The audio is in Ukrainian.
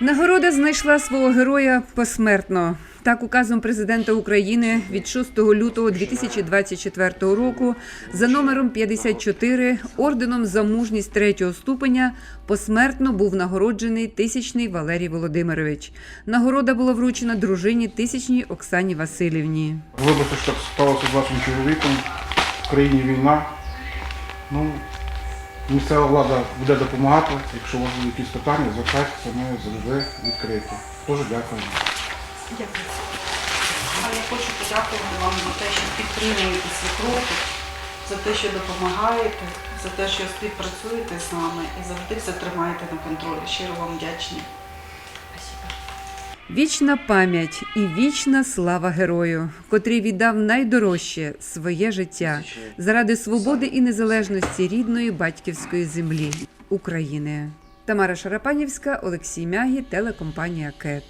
Нагорода знайшла свого героя посмертно. Так, указом президента України від 6 лютого 2024 року за номером 54 орденом за мужність третього ступеня посмертно був нагороджений тисячний Валерій Володимирович. Нагорода була вручена дружині тисячній Оксані Васильівні. Вибачте, що сталося з вашим чоловіком. В країні війна. Ну, місцева влада буде допомагати. Якщо у вас будуть якісь питання, звертайтеся, ми завжди відкриті. Дуже дякую. Дякую. А я хочу подякувати вам за те, що підтримуєте свекруху, за те, що допомагаєте, за те, що співпрацюєте з нами і завжди все тримаєте на контролі. Щиро вам вдячні. Вічна пам'ять і вічна слава герою, котрий віддав найдорожче своє життя заради свободи і незалежності рідної батьківської землі України. Тамара Шарапанівська, Олексій Мягі, телекомпанія КЕТ.